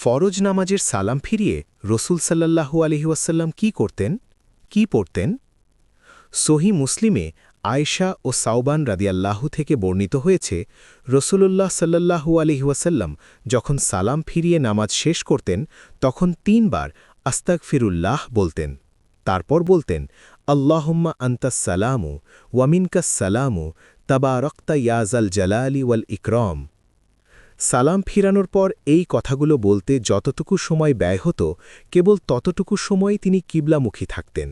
ফরজ নামাজের সালাম ফিরিয়ে রসুল সাল্লাহু আলহিউসাল্লাম কি করতেন? কি পড়তেন? সহি মুসলিমে আয়েশা ও সাউবান রাদিয়াল্লাহু থেকে বর্ণিত হয়েছে, রসুলুল্লাহ সাল্লাহু আলহিউসাল্লাম যখন সালাম ফিরিয়ে নামাজ শেষ করতেন, তখন তিনবার আস্তাক ফিরুল্লাহ বলতেন। তারপর বলতেন, আল্লাহম্মা আন্তাস সালামু ওয়ামিনকাস সালামু তাবা রক্তা ইয়াজাল জালালি ওয়াল ইকরম। সালাম ফিরানোর পর এই কথাগুলো বলতে যতটুকু সময় ব্যয় হতো, কেবল ততটুকু সময় তিনি কিবলামুখী থাকতেন।